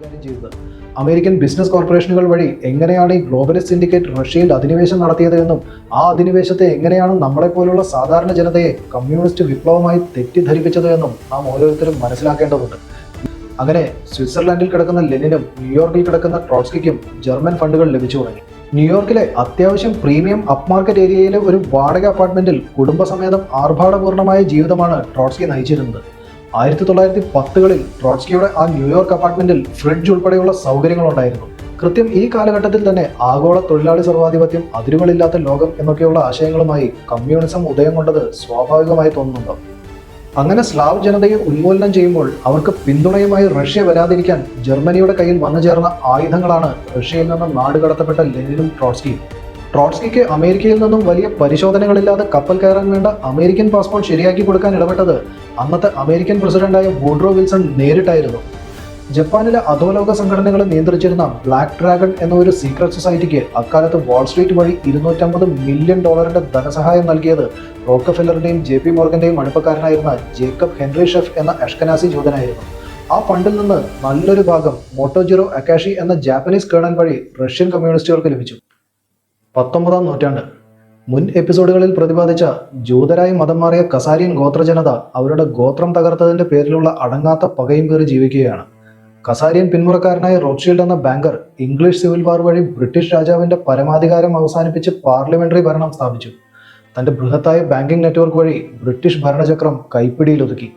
കൈകാര്യം ചെയ്തത് American business കോർപ്പറേഷനുകൾ വഴി എങ്ങനെയാണ് ഈ ഗ്ലോബലിസ്റ്റ് സിൻഡിക്കേറ്റ് റഷ്യയിൽ അധിനിവേശം നടത്തിയത് എന്നും ആ അധിനിവേശത്തെ എങ്ങനെയാണ് നമ്മളെപ്പോലുള്ള സാധാരണ ജനതയെ കമ്മ്യൂണിസ്റ്റ് വിപ്ലവമായി തെറ്റിദ്ധരിപ്പിച്ചത് എന്നും നാം ഓരോരുത്തരും മനസ്സിലാക്കേണ്ടതുണ്ട്. അങ്ങനെ സ്വിറ്റ്സർലാൻഡിൽ കിടക്കുന്ന ലെനിനും ന്യൂയോർക്കിൽ കിടക്കുന്ന ട്രോട്സ്കിക്കും ജർമ്മൻ ഫണ്ടുകൾ ലഭിച്ചു തുടങ്ങി. ന്യൂയോർക്കിലെ അത്യാവശ്യം പ്രീമിയം അപ്മാർക്കറ്റ് ഏരിയയിലെ ഒരു വാടക അപ്പാർട്ട്മെന്റിൽ കുടുംബസമേതം ആർഭാടപൂർണമായ ജീവിതമാണ് ട്രോട്സ്കി നയിച്ചിരുന്നത്. ആയിരത്തി തൊള്ളായിരത്തി പത്തുകളിൽ ട്രോട്സ്കിയുടെ ആ ന്യൂയോർക്ക് അപ്പാർട്ട്മെന്റിൽ ഫ്രിഡ്ജ് ഉൾപ്പെടെയുള്ള സൗകര്യങ്ങളുണ്ടായിരുന്നു. കൃത്യം ഈ കാലഘട്ടത്തിൽ തന്നെ ആഗോള തൊഴിലാളി സർവാധിപത്യം അതിരുകളില്ലാത്ത ലോകം എന്നൊക്കെയുള്ള ആശയങ്ങളുമായി കമ്മ്യൂണിസം ഉദയം കൊണ്ടത് സ്വാഭാവികമായി തോന്നുന്നുണ്ട്. അങ്ങനെ സ്ലാവ് ജനതയെ ഉന്മൂലനം ചെയ്യുമ്പോൾ അവർക്ക് പിന്തുണയുമായി റഷ്യ വരാതിരിക്കാൻ ജർമ്മനിയുടെ കയ്യിൽ വന്നു ചേർന്ന ആയുധങ്ങളാണ് റഷ്യയിൽ നിന്ന് നാടുകടത്തപ്പെട്ട ലെനിനും ട്രോട്സ്കിയും. ട്രോട്സ്കിക്ക് അമേരിക്കയിൽ നിന്നും വലിയ പരിശോധനകളില്ലാതെ കപ്പൽ കയറാൻ വേണ്ട അമേരിക്കൻ പാസ്പോർട്ട് ശരിയാക്കി കൊടുക്കാൻ ഇടപെട്ടത് അന്നത്തെ അമേരിക്കൻ പ്രസിഡന്റായ വൂഡ്രോ വിൽസൺ നേരിട്ടായിരുന്നു. ജപ്പാനിലെ അധോലോക സംഘടനകളെ നിയന്ത്രിച്ചിരുന്ന ബ്ലാക്ക് ഡ്രാഗൺ എന്ന ഒരു സീക്രട്ട് സൊസൈറ്റിക്ക് അക്കാലത്ത് വാൾസ്ട്രീറ്റ് വഴി ഇരുന്നൂറ്റമ്പത് മില്യൺ ഡോളറിന്റെ ധനസഹായം നൽകിയത് റോക്കഫെല്ലറിന്റെയും ജെ പി മോർഗന്റെയും അടുപ്പക്കാരനായിരുന്ന ജേക്കബ് ഹെൻറി ഷെഫ് എന്ന അഷ്കനാസി ജൂതനായിരുന്നു. ആ ഫണ്ടിൽ നിന്ന് നല്ലൊരു ഭാഗം മോട്ടോജിറോ അക്കാഷി എന്ന ജാപ്പനീസ് കേണൽ വഴി റഷ്യൻ കമ്മ്യൂണിസ്റ്റുകൾക്ക് ലഭിച്ചു. പത്തൊമ്പതാം നൂറ്റാണ്ട്. മുൻ എപ്പിസോഡുകളിൽ പ്രതിപാദിച്ച ജൂതരായി മതം മാറിയ കസാരിയൻ ഗോത്രജനത അവരുടെ ഗോത്രം തകർത്തതിന്റെ പേരിലുള്ള അടങ്ങാത്ത പകയും പേര് ജീവിക്കുകയാണ്. കസാരിയൻ പിന്മുറക്കാരനായ റോഡ്ഷീൽഡ് എന്ന ബാങ്കർ ഇംഗ്ലീഷ് സിവിൽ വാർ വഴി ബ്രിട്ടീഷ് രാജാവിന്റെ പരമാധികാരം അവസാനിപ്പിച്ച് പാർലമെന്ററി ഭരണം സ്ഥാപിച്ചു. തന്റെ ബൃഹത്തായ ബാങ്കിംഗ് നെറ്റ്വർക്ക് വഴി ബ്രിട്ടീഷ് ഭരണചക്രം കൈപ്പിടിയിലൊതുക്കി.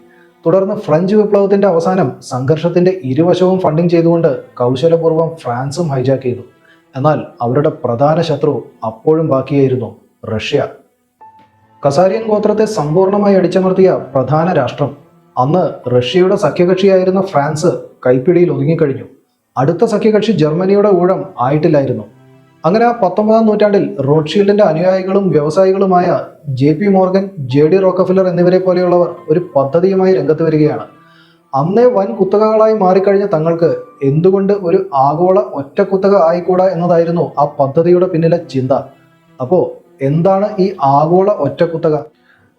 തുടർന്ന് ഫ്രഞ്ച് വിപ്ലവത്തിന്റെ അവസാനം സംഘർഷത്തിന്റെ ഇരുവശവും ഫണ്ടിംഗ് ചെയ്തുകൊണ്ട് കൗശലപൂർവം ഫ്രാൻസും ഹൈജാക്ക് ചെയ്തു. എന്നാൽ അവരുടെ പ്രധാന ശത്രു അപ്പോഴും ബാക്കിയായിരുന്നു റഷ്യ. കസാരിയൻ ഗോത്രത്തെ സമ്പൂർണമായി അടിച്ചമർത്തിയ പ്രധാന രാഷ്ട്രം അന്ന് റഷ്യയുടെ സഖ്യകക്ഷിയായിരുന്ന ഫ്രാൻസ് കൈപ്പിടിയിൽ ഒതുങ്ങിക്കഴിഞ്ഞു. അടുത്ത സഖ്യകക്ഷി ജർമ്മനിയുടെ ഊഴം ആയിട്ടില്ലായിരുന്നു. അങ്ങനെ ആ പത്തൊമ്പതാം നൂറ്റാണ്ടിൽ റോഡ്ഷീൽഡിന്റെ അനുയായികളും വ്യവസായികളുമായ J P Morgan J D Rockefeller എന്നിവരെ പോലെയുള്ളവർ ഒരു പദ്ധതിയുമായി രംഗത്ത് വരികയാണ്. അന്നേ വൻ കുത്തകകളായി മാറിക്കഴിഞ്ഞ തങ്ങൾക്ക് എന്തുകൊണ്ട് ഒരു ആഗോള ഒറ്റ കുത്തക ആയിക്കൂടാ എന്നതായിരുന്നു ആ പദ്ധതിയുടെ പിന്നിലെ ചിന്ത. അപ്പോ എന്താണ് ഈ ആഗോള ഒറ്റ കുത്തക?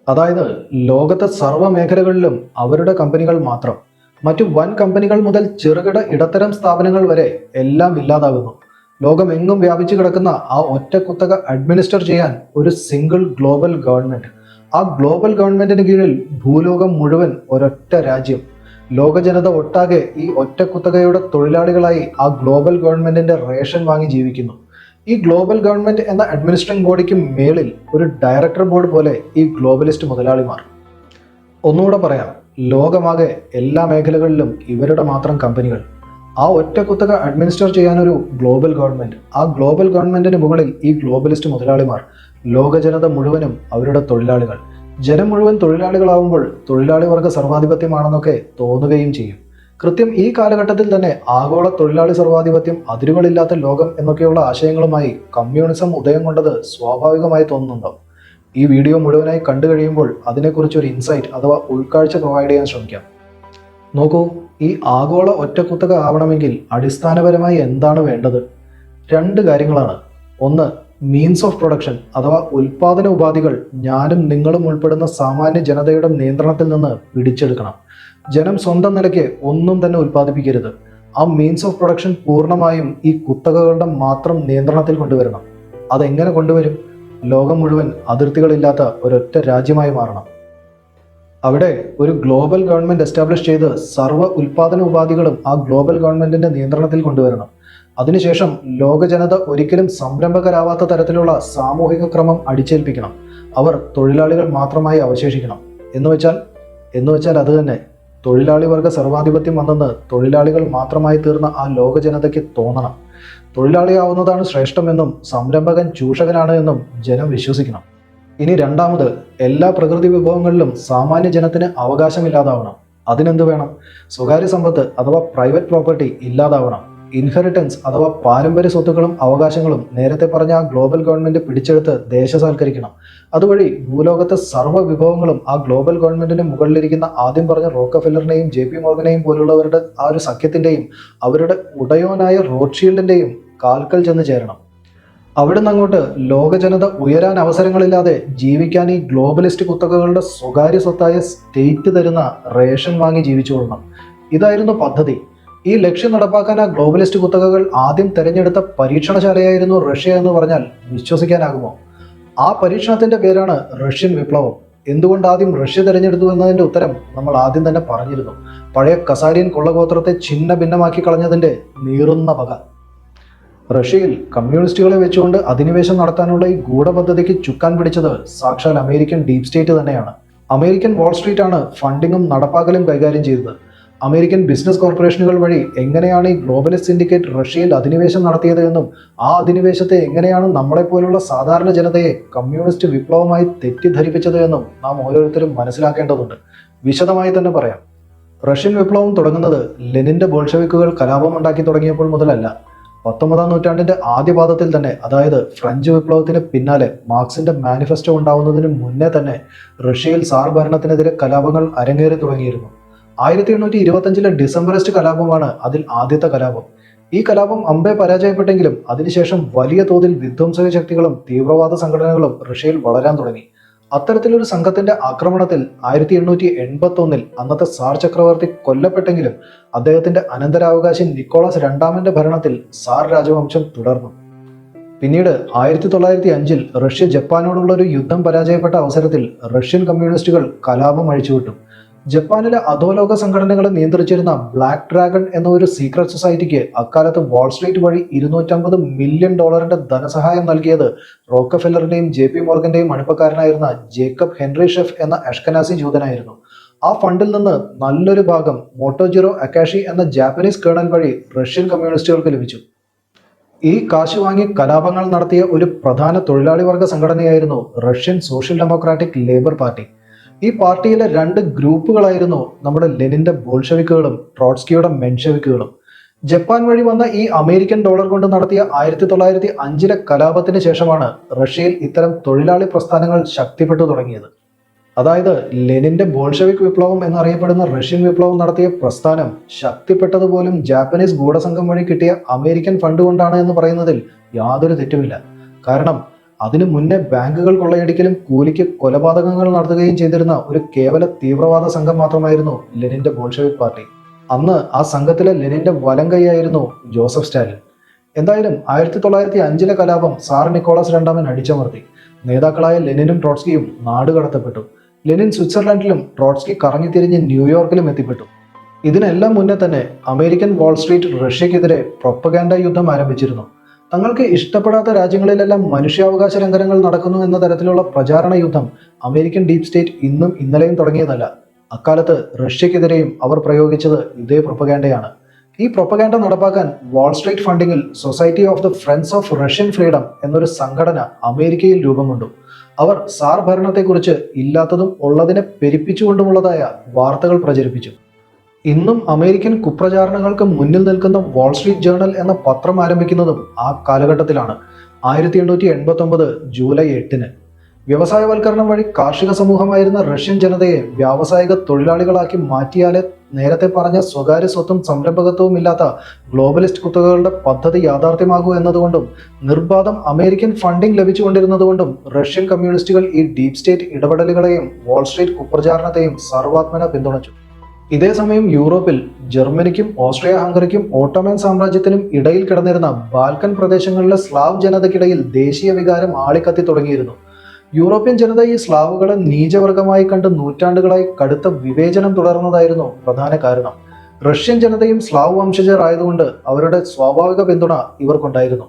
അതായത് ലോകത്തെ സർവ മേഖലകളിലും അവരുടെ കമ്പനികൾ മാത്രം. മറ്റു വൻ കമ്പനികൾ മുതൽ ചെറുകിട ഇടത്തരം സ്ഥാപനങ്ങൾ വരെ എല്ലാം ഇല്ലാതാകുന്നു. ലോകമെങ്ങും വ്യാപിച്ചു കിടക്കുന്ന ആ ഒറ്റ കുത്തക അഡ്മിനിസ്റ്റർ ചെയ്യാൻ ഒരു സിംഗിൾ ഗ്ലോബൽ ഗവൺമെന്റ് ആ ഗ്ലോബൽ ഗവൺമെന്റിന് കീഴിൽ ഭൂലോകം മുഴുവൻ ഒരൊറ്റ രാജ്യം. ലോക ജനത ഒട്ടാകെ ഈ ഒറ്റ കുത്തകയുടെ തൊഴിലാളികളായി ആ ഗ്ലോബൽ ഗവൺമെന്റിന്റെ റേഷൻ വാങ്ങി ജീവിക്കുന്നു. ഈ ഗ്ലോബൽ ഗവൺമെന്റ് എന്ന അഡ്മിനിസ്ട്രേറ്റിംഗ് ബോഡിക്ക് മേളിൽ ഒരു ഡയറക്ടർ ബോർഡ് പോലെ ഈ ഗ്ലോബലിസ്റ്റ് മുതലാളിമാർ. ഒന്നുകൂടെ പറയാം ലോകമാകെ എല്ലാ മേഖലകളിലും ഇവരുടെ മാത്രം കമ്പനികൾ. ആ ഒറ്റ കുത്തക അഡ്മിനിസ്റ്റർ ചെയ്യാനൊരു ഗ്ലോബൽ ഗവൺമെന്റ്. ആ ഗ്ലോബൽ ഗവൺമെന്റിന് മുകളിൽ ഈ ഗ്ലോബലിസ്റ്റ് മുതലാളിമാർ ലോകജനത മുഴുവനും അവരുടെ തൊഴിലാളികൾ. ജനം മുഴുവൻ തൊഴിലാളികളാവുമ്പോൾ തൊഴിലാളി വർഗ സർവാധിപത്യമാണെന്നൊക്കെ തോന്നുകയും ചെയ്യും. കൃത്യം ഈ കാലഘട്ടത്തിൽ തന്നെ ആഗോള തൊഴിലാളി സർവാധിപത്യം അതിരുകളില്ലാത്ത ലോകം എന്നൊക്കെയുള്ള ആശയങ്ങളുമായി കമ്മ്യൂണിസം ഉദയം കൊണ്ടത് സ്വാഭാവികമായി തോന്നുന്നുണ്ടോ? ഈ വീഡിയോ മുഴുവനായി കണ്ടു കഴിയുമ്പോൾ അതിനെക്കുറിച്ച് ഒരു ഇൻസൈറ്റ് അഥവാ ഉൾക്കാഴ്ച പ്രൊവൈഡ് ചെയ്യാൻ ശ്രമിക്കാം. നോക്കൂ ഈ ആഗോള ഒറ്റക്കുത്തക ആവണമെങ്കിൽ അടിസ്ഥാനപരമായി എന്താണ് വേണ്ടത്? രണ്ട് കാര്യങ്ങളാണ്. ഒന്ന് മീൻസ് ഓഫ് പ്രൊഡക്ഷൻ അഥവാ ഉൽപാദന ഉപാധികൾ ഞാനും നിങ്ങളും ഉൾപ്പെടുന്ന സാമാന്യ ജനതയുടെ നിയന്ത്രണത്തിൽ നിന്ന് പിടിച്ചെടുക്കണം. ജനം സ്വന്തം നിലയ്ക്ക് ഒന്നും തന്നെ ഉൽപ്പാദിപ്പിക്കരുത്. ആ മീൻസ് ഓഫ് പ്രൊഡക്ഷൻ പൂർണമായും ഈ കുത്തകകളുടെ മാത്രം നിയന്ത്രണത്തിൽ കൊണ്ടുവരണം. അതെങ്ങനെ കൊണ്ടുവരും? ലോകം മുഴുവൻ അതിർത്തികളില്ലാത്ത ഒരൊറ്റ രാജ്യമായി മാറണം. അവിടെ ഒരു ഗ്ലോബൽ ഗവൺമെന്റ് എസ്റ്റാബ്ലിഷ് ചെയ്ത് സർവ ഉൽപാദന ഉപാധികളും ആ ഗ്ലോബൽ ഗവൺമെന്റിന്റെ നിയന്ത്രണത്തിൽ കൊണ്ടുവരണം. അതിനുശേഷം ലോക ജനത ഒരിക്കലും സംരംഭകരാവാത്ത തരത്തിലുള്ള സാമൂഹിക ക്രമം അടിച്ചേൽപ്പിക്കണം. അവർ തൊഴിലാളികൾ മാത്രമായി അവശേഷിക്കണം. എന്ന് വെച്ചാൽ എന്ന് വെച്ചാൽ അത് തന്നെ. തൊഴിലാളി വർഗ സർവാധിപത്യം വന്നെന്ന് തൊഴിലാളികൾ മാത്രമായി തീർന്ന ആ ലോക ജനതയ്ക്ക് തോന്നണം. തൊഴിലാളിയാവുന്നതാണ് ശ്രേഷ്ഠമെന്നും സംരംഭകൻ ചൂഷകനാണ് എന്നും ജനം വിശ്വസിക്കണം. ഇനി രണ്ടാമത് എല്ലാ പ്രകൃതി വിഭവങ്ങളിലും സാമാന്യ ജനത്തിന് അവകാശമില്ലാതാവണം. അതിനെന്ത് വേണം? സ്വകാര്യ സമ്പത്ത് അഥവാ പ്രൈവറ്റ് പ്രോപ്പർട്ടി ഇല്ലാതാവണം. ഇൻഹെറിറ്റൻസ് അഥവാ പാരമ്പര്യ സ്വത്തുക്കളും അവകാശങ്ങളും നേരത്തെ പറഞ്ഞ ഗ്ലോബൽ ഗവൺമെന്റ് പിടിച്ചെടുത്ത് ദേശസാൽക്കരിക്കണം അതുവഴി ഭൂലോകത്തെ സർവ വിഭവങ്ങളും ആ ഗ്ലോബൽ ഗവൺമെന്റിന് മുകളിലിരിക്കുന്ന ആദ്യം പറഞ്ഞ റോക്കഫെല്ലറിനെയും ജെ പി മോർഗനെയും പോലുള്ളവരുടെ ആ ഒരു സഖ്യത്തിന്റെയും അവരുടെ ഉടയോനായ റോഡ്ഷീൽഡിന്റെയും കാൽക്കൽ ചെന്ന് ചേരണം. അവിടുന്ന് അങ്ങോട്ട് ലോകജനത ഉയരാൻ അവസരങ്ങളില്ലാതെ ജീവിക്കാൻ ഈ ഗ്ലോബലിസ്റ്റ് കുത്തകകളുടെ സ്വകാര്യ സ്വത്തായ സ്റ്റേറ്റ് തരുന്ന റേഷൻ വാങ്ങി ജീവിച്ചുകൊള്ളണം. ഇതായിരുന്നു പദ്ധതി. ഈ ലക്ഷ്യം നടപ്പാക്കാൻ ആ ഗ്ലോബലിസ്റ്റ് കുത്തകകൾ ആദ്യം തിരഞ്ഞെടുത്ത പരീക്ഷണശാലയായിരുന്നു റഷ്യ എന്ന് പറഞ്ഞാൽ വിശ്വസിക്കാനാകുമോ? ആ പരീക്ഷണത്തിന്റെ പേരാണ് റഷ്യൻ വിപ്ലവം. എന്തുകൊണ്ട് ആദ്യം റഷ്യ തിരഞ്ഞെടുത്തു എന്നതിന്റെ ഉത്തരം നമ്മൾ ആദ്യം തന്നെ പറഞ്ഞിരുന്നു. പഴയ കസാരിയൻ കൊള്ളഗോത്രത്തെ ഛിന്ന ഭിന്നമാക്കി കളഞ്ഞതിന്റെ നീറുന്ന പക റഷ്യയിൽ കമ്മ്യൂണിസ്റ്റുകളെ വെച്ചുകൊണ്ട് അധിനിവേശം നടത്താനുള്ള ഈ ഗൂഢപദ്ധതിക്ക് ചുക്കാൻ പിടിച്ചത് സാക്ഷാൽ അമേരിക്കൻ ഡീപ് സ്റ്റേറ്റ് തന്നെയാണ്. അമേരിക്കൻ വാൾസ്ട്രീറ്റ് ആണ് ഫണ്ടിങ്ങും നടപ്പാക്കലും കൈകാര്യം ചെയ്തത്. അമേരിക്കൻ ബിസിനസ് കോർപ്പറേഷനുകൾ വഴി എങ്ങനെയാണ് ഈ ഗ്ലോബലിസ്റ്റ് സിൻഡിക്കേറ്റ് റഷ്യയിൽ അധിനിവേശം നടത്തിയത് എന്നും ആ അധിനിവേശത്തെ എങ്ങനെയാണ് നമ്മളെപ്പോലുള്ള സാധാരണ ജനതയെ കമ്മ്യൂണിസ്റ്റ് വിപ്ലവമായി തെറ്റിദ്ധരിപ്പിച്ചത് എന്നും നാം ഓരോരുത്തരും മനസ്സിലാക്കേണ്ടതുണ്ട്. വിശദമായി തന്നെ പറയാം. റഷ്യൻ വിപ്ലവം തുടങ്ങുന്നത് ലെനിന്റെ ബോൾഷവിക്കുകൾ കലാപമുണ്ടാക്കി തുടങ്ങിയപ്പോൾ മുതലല്ല. പത്തൊമ്പതാം നൂറ്റാണ്ടിന്റെ ആദ്യപാദത്തിൽ തന്നെ അതായത് ഫ്രഞ്ച് വിപ്ലവത്തിന് പിന്നാലെ മാർക്സിന്റെ മാനിഫെസ്റ്റോ ഉണ്ടാവുന്നതിന് മുന്നേ തന്നെ റഷ്യയിൽ സാർ ഭരണത്തിനെതിരെ കലാപങ്ങൾ അരങ്ങേറി തുടങ്ങിയിരുന്നു. ആയിരത്തി എണ്ണൂറ്റി ഇരുപത്തഞ്ചിലെ ഡിസംബറിസ്റ്റ് കലാപമാണ് അതിൽ ആദ്യത്തെ കലാപം. ഈ കലാപം അമ്പെ പരാജയപ്പെട്ടെങ്കിലും അതിനുശേഷം വലിയ തോതിൽ വിധ്വംസക ശക്തികളും തീവ്രവാദ സംഘടനകളും റഷ്യയിൽ വളരാൻ തുടങ്ങി. അത്തരത്തിലൊരു സംഘത്തിന്റെ ആക്രമണത്തിൽ ആയിരത്തി എണ്ണൂറ്റി എൺപത്തി ഒന്നിൽ അന്നത്തെ സാർ ചക്രവർത്തി കൊല്ലപ്പെട്ടെങ്കിലും അദ്ദേഹത്തിന്റെ അനന്തരാവകാശി നിക്കോളാസ് രണ്ടാമന്റെ ഭരണത്തിൽ സാർ രാജവംശം തുടർന്നു. പിന്നീട് ആയിരത്തി തൊള്ളായിരത്തി അഞ്ചിൽ റഷ്യ ജപ്പാനോടുള്ള ഒരു യുദ്ധം പരാജയപ്പെട്ട അവസരത്തിൽ റഷ്യൻ കമ്മ്യൂണിസ്റ്റുകൾ കലാപം അഴിച്ചുവിട്ടു. ജപ്പാനിലെ അധോലോക സംഘടനകളെ നിയന്ത്രിച്ചിരുന്ന ബ്ലാക്ക് ഡ്രാഗൺ എന്ന ഒരു സീക്രട്ട് സൊസൈറ്റിക്ക് അക്കാലത്ത് വാൾസ്ട്രീറ്റ് വഴി ഇരുന്നൂറ്റമ്പത് മില്യൺ ഡോളറിന്റെ ധനസഹായം നൽകിയത് റോക്കഫെല്ലറിന്റെയും ജെ പി മോർഗന്റെയും അടുപ്പക്കാരനായിരുന്ന ജേക്കബ് ഹെൻറി ഷെഫ് എന്ന അഷ്കനാസി ജൂതനായിരുന്നു. ആ ഫണ്ടിൽ നിന്ന് നല്ലൊരു ഭാഗം മോട്ടോജിറോ അക്കാഷി എന്ന ജാപ്പനീസ് കേണൽ വഴി റഷ്യൻ കമ്മ്യൂണിസ്റ്റുകൾക്ക് ലഭിച്ചു. ഈ കാശ് വാങ്ങി കലാപങ്ങൾ നടത്തിയ ഒരു പ്രധാന തൊഴിലാളി വർഗ സംഘടനയായിരുന്നു Russian social democratic labour party ഈ പാർട്ടിയിലെ രണ്ട് ഗ്രൂപ്പുകളായിരുന്നു നമ്മുടെ ലെനിന്റെ ബോൾഷവിക്കുകളും ട്രോട്സ്കിയുടെ മെൻഷവിക്കുകളും. ജപ്പാൻ വഴി വന്ന ഈ അമേരിക്കൻ ഡോളർ കൊണ്ട് നടത്തിയ ആയിരത്തി തൊള്ളായിരത്തി അഞ്ചിലെ കലാപത്തിന് ശേഷമാണ് റഷ്യയിൽ ഇത്തരം തൊഴിലാളി പ്രസ്ഥാനങ്ങൾ ശക്തിപ്പെട്ടു തുടങ്ങിയത്. അതായത് ലെനിന്റെ ബോൾഷവിക് വിപ്ലവം എന്നറിയപ്പെടുന്ന റഷ്യൻ വിപ്ലവം നടത്തിയ പ്രസ്ഥാനം ശക്തിപ്പെട്ടത് പോലും ജാപ്പനീസ് ഗൂഢസംഘം വഴി കിട്ടിയ അമേരിക്കൻ ഫണ്ട് കൊണ്ടാണ് എന്ന് പറയുന്നതിൽ യാതൊരു തെറ്റുമില്ല. കാരണം അതിനു മുന്നേ ബാങ്കുകൾ കൊള്ളയടിക്കലും കൂലിക്ക് കൊലപാതകങ്ങൾ നടത്തുകയും ചെയ്തിരുന്ന ഒരു കേവല തീവ്രവാദ സംഘം മാത്രമായിരുന്നു ലെനിന്റെ ബോൾഷവിക് പാർട്ടി. അന്ന് ആ സംഘത്തിലെ ലെനിന്റെ വലം കൈയായിരുന്നു ജോസഫ് സ്റ്റാലിൻ. എന്തായാലും ആയിരത്തി തൊള്ളായിരത്തി അഞ്ചിലെ കലാപം സാർ നിക്കോളാസ് രണ്ടാമൻ അടിച്ചമർത്തി. നേതാക്കളായ ലെനിനും ട്രോട്സ്കിയും നാട് കടത്തപ്പെട്ടു. ലെനിൻ സ്വിറ്റ്സർലൻഡിലും ട്രോട്സ്കി കറങ്ങി കറങ്ങിത്തിരിഞ്ഞ് ന്യൂയോർക്കിലും എത്തിപ്പെട്ടു. ഇതിനെല്ലാം മുന്നേ തന്നെ അമേരിക്കൻ വാൾസ്ട്രീറ്റ് റഷ്യക്കെതിരെ പ്രൊപ്പഗാൻഡ യുദ്ധം ആരംഭിച്ചിരുന്നു. തങ്ങൾക്ക് ഇഷ്ടപ്പെടാത്ത രാജ്യങ്ങളിലെല്ലാം മനുഷ്യാവകാശ ലംഘനങ്ങൾ നടക്കുന്നു എന്ന തരത്തിലുള്ള പ്രചാരണ യുദ്ധം അമേരിക്കൻ ഡീപ് സ്റ്റേറ്റ് ഇന്നും ഇന്നലെയും തുടങ്ങിയതല്ല. അക്കാലത്ത് റഷ്യക്കെതിരെയും അവർ പ്രയോഗിച്ചത് ഇതേ പ്രൊപ്പഗാൻഡയാണ്. ഈ പ്രൊപ്പഗാൻഡ നടപ്പാക്കാൻ Wall Street ഫണ്ടിങ്ങിൽ society of the friends of Russian freedom എന്നൊരു സംഘടന അമേരിക്കയിൽ രൂപം കൊണ്ടു. അവർ സാർ ഭരണത്തെക്കുറിച്ച് ഇല്ലാത്തതും ഉള്ളതിനെ പെരുപ്പിച്ചുകൊണ്ടുമുള്ളതായ വാർത്തകൾ പ്രചരിപ്പിച്ചു. ഇന്നും അമേരിക്കൻ കുപ്രചാരണങ്ങൾക്ക് മുന്നിൽ നിൽക്കുന്ന വാൾ സ്ട്രീറ്റ് ജേർണൽ എന്ന പത്രം ആരംഭിക്കുന്നതും ആ കാലഘട്ടത്തിലാണ്. ആയിരത്തി എണ്ണൂറ്റി എൺപത്തി ഒമ്പത് ജൂലൈ എട്ടിന്. വ്യവസായവൽക്കരണം വഴി കാർഷിക സമൂഹമായിരുന്ന റഷ്യൻ ജനതയെ വ്യാവസായിക തൊഴിലാളികളാക്കി മാറ്റിയാലേ നേരത്തെ പറഞ്ഞ സ്വകാര്യ സ്വത്തും സംരംഭകത്വവും ഇല്ലാത്ത ഗ്ലോബലിസ്റ്റ് കുത്തകകളുടെ പദ്ധതി യാഥാർത്ഥ്യമാകൂ എന്നതുകൊണ്ടും നിർബാധം അമേരിക്കൻ ഫണ്ടിംഗ് ലഭിച്ചുകൊണ്ടിരുന്നതുകൊണ്ടും റഷ്യൻ കമ്മ്യൂണിസ്റ്റുകൾ ഈ ഡീപ് സ്റ്റേറ്റ് ഇടപെടലുകളെയും വാൾസ്ട്രീറ്റ് കുപ്രചാരണത്തെയും സർവാത്മന പിന്തുണച്ചു. ഇതേ സമയം യൂറോപ്പിൽ ജർമ്മനിക്കും ഓസ്ട്രിയ ഹംഗറിക്കും ഓട്ടോമൻ സാമ്രാജ്യത്തിനും ഇടയിൽ കിടന്നിരുന്ന ബാൽക്കൻ പ്രദേശങ്ങളിലെ സ്ലാവ് ജനതയ്ക്കിടയിൽ ദേശീയ വികാരം ആളിക്കത്തി തുടങ്ങിയിരുന്നു. യൂറോപ്യൻ ജനത ഈ സ്ലാവുകളെ നീചവർഗമായി കണ്ട് നൂറ്റാണ്ടുകളായി കടുത്ത വിവേചനം തുടർന്നതായിരുന്നു പ്രധാന കാരണം. റഷ്യൻ ജനതയും സ്ലാവ് വംശജർ ആയതുകൊണ്ട് അവരുടെ സ്വാഭാവിക പിന്തുണ ഇവർക്കുണ്ടായിരുന്നു.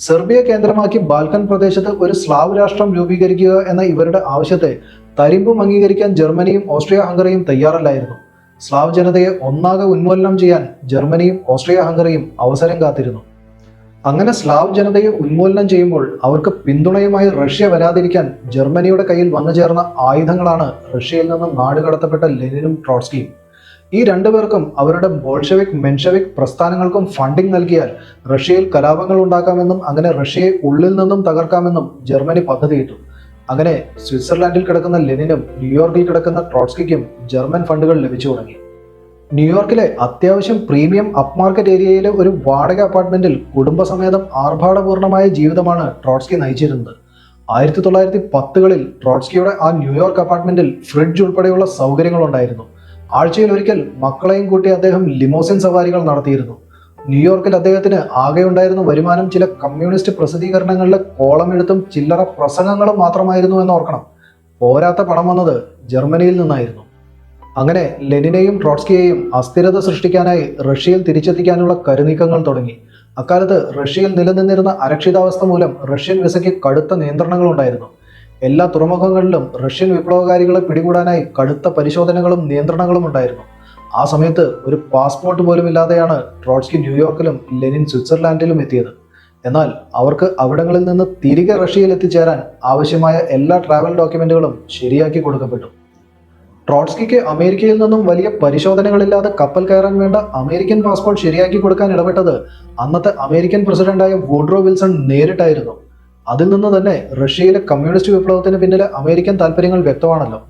സെർബിയ കേന്ദ്രമാക്കി ബാൽക്കൻ പ്രദേശത്ത് ഒരു സ്ലാവ് രാഷ്ട്രം രൂപീകരിക്കുക എന്ന ഇവരുടെ ആവശ്യത്തെ തരിമ്പും അംഗീകരിക്കാൻ ജർമ്മനിയും ഓസ്ട്രിയ ഹംഗറിയും തയ്യാറല്ലായിരുന്നു. സ്ലാവ് ജനതയെ ഒന്നാകെ ഉന്മൂലനം ചെയ്യാൻ ജർമ്മനിയും ഓസ്ട്രിയ ഹംഗറിയും അവസരം കാത്തിരുന്നു. അങ്ങനെ സ്ലാവ് ജനതയെ ഉന്മൂലനം ചെയ്യുമ്പോൾ അവർക്ക് പിന്തുണയുമായി റഷ്യ വരാതിരിക്കാൻ ജർമ്മനിയുടെ കയ്യിൽ വന്നു ചേർന്ന ആയുധങ്ങളാണ് റഷ്യയിൽ നിന്ന് നാടുകടത്തപ്പെട്ട ലെനിനും ട്രോട്സ്കിയും. ഈ രണ്ടുപേർക്കും അവരുടെ ബോൾഷവിക് മെൻഷവിക് പ്രസ്ഥാനങ്ങൾക്കും ഫണ്ടിംഗ് നൽകിയാൽ റഷ്യയിൽ കലാപങ്ങൾ ഉണ്ടാക്കാമെന്നും അങ്ങനെ റഷ്യയെ ഉള്ളിൽ നിന്നും തകർക്കാമെന്നും ജർമ്മനി പദ്ധതിയിട്ടു. അങ്ങനെ സ്വിറ്റ്സർലാൻഡിൽ കിടക്കുന്ന ലെനിനും ന്യൂയോർക്കിൽ കിടക്കുന്ന ട്രോട്സ്കിക്കും ജർമ്മൻ ഫണ്ടുകൾ ലഭിച്ചു തുടങ്ങി. ന്യൂയോർക്കിലെ അത്യാവശ്യം പ്രീമിയം അപ്മാർക്കറ്റ് ഏരിയയിലെ ഒരു വാടക അപ്പാർട്ട്മെന്റിൽ കുടുംബസമേതം ആർഭാടപൂർണമായ ജീവിതമാണ് ട്രോട്സ്കി നയിച്ചിരുന്നത്. ആയിരത്തി തൊള്ളായിരത്തി പത്തുകളിൽ ട്രോട്സ്കിയുടെ ആ ന്യൂയോർക്ക് അപ്പാർട്ട്മെന്റിൽ ഫ്രിഡ്ജ് ഉൾപ്പെടെയുള്ള സൗകര്യങ്ങളുണ്ടായിരുന്നു. ആഴ്ചയിൽ ഒരിക്കൽ മക്കളെയും കൂട്ടി അദ്ദേഹം ലിമോസിൻ സവാരികൾ നടത്തിയിരുന്നു. ന്യൂയോർക്കിൽ അദ്ദേഹത്തിന് ആകെ ഉണ്ടായിരുന്ന വരുമാനം ചില കമ്മ്യൂണിസ്റ്റ് പ്രസിദ്ധീകരണങ്ങളിലെ കോളം എഴുത്തും ചില്ലറ പ്രസംഗങ്ങളും മാത്രമായിരുന്നു എന്ന് ഓർക്കണം. പോരാത്ത പണം വന്നത് ജർമ്മനിയിൽ നിന്നായിരുന്നു. അങ്ങനെ ലെനിനെയും ട്രോട്സ്കിയെയും അസ്ഥിരത സൃഷ്ടിക്കാനായി റഷ്യയിൽ തിരിച്ചെത്തിക്കാനുള്ള കരുനീക്കങ്ങൾ തുടങ്ങി. അക്കാലത്ത് റഷ്യയിൽ നിലനിന്നിരുന്ന അരക്ഷിതാവസ്ഥ മൂലം റഷ്യൻ വിസയ്ക്ക് കടുത്ത നിയന്ത്രണങ്ങൾ ഉണ്ടായിരുന്നു. എല്ലാ തുറമുഖങ്ങളിലും റഷ്യൻ വിപ്ലവകാരികളെ പിടികൂടാനായി കടുത്ത പരിശോധനകളും നിയന്ത്രണങ്ങളും ഉണ്ടായിരുന്നു. ആ സമയത്ത് ഒരു പാസ്പോർട്ട് പോലും ഇല്ലാതെയാണ് ട്രോട്സ്കി ന്യൂയോർക്കിലും ലെനിൻ സ്വിറ്റ്സർലാൻഡിലും എത്തിയത്. എന്നാൽ അവർക്ക് അവിടങ്ങളിൽ നിന്ന് തിരികെ റഷ്യയിൽ എത്തിച്ചേരാൻ ആവശ്യമായ എല്ലാ ട്രാവൽ ഡോക്യുമെന്റുകളും ശരിയാക്കി കൊടുക്കപ്പെട്ടു. ട്രോട്സ്കിക്ക് അമേരിക്കയിൽ നിന്നും വലിയ പരിശോധനകളില്ലാതെ കപ്പൽ കയറാൻ വേണ്ട അമേരിക്കൻ പാസ്പോർട്ട് ശരിയാക്കി കൊടുക്കാൻ ഇടപെട്ടത് അന്നത്തെ അമേരിക്കൻ പ്രസിഡന്റായ വോഡ്രോ വിൽസൺ നേരിട്ടായിരുന്നു. അതിൽ നിന്ന് തന്നെ റഷ്യയിലെ കമ്മ്യൂണിസ്റ്റ് വിപ്ലവത്തിന് പിന്നിലെ അമേരിക്കൻ താല്പര്യങ്ങൾ വ്യക്തമാണല്ലോ.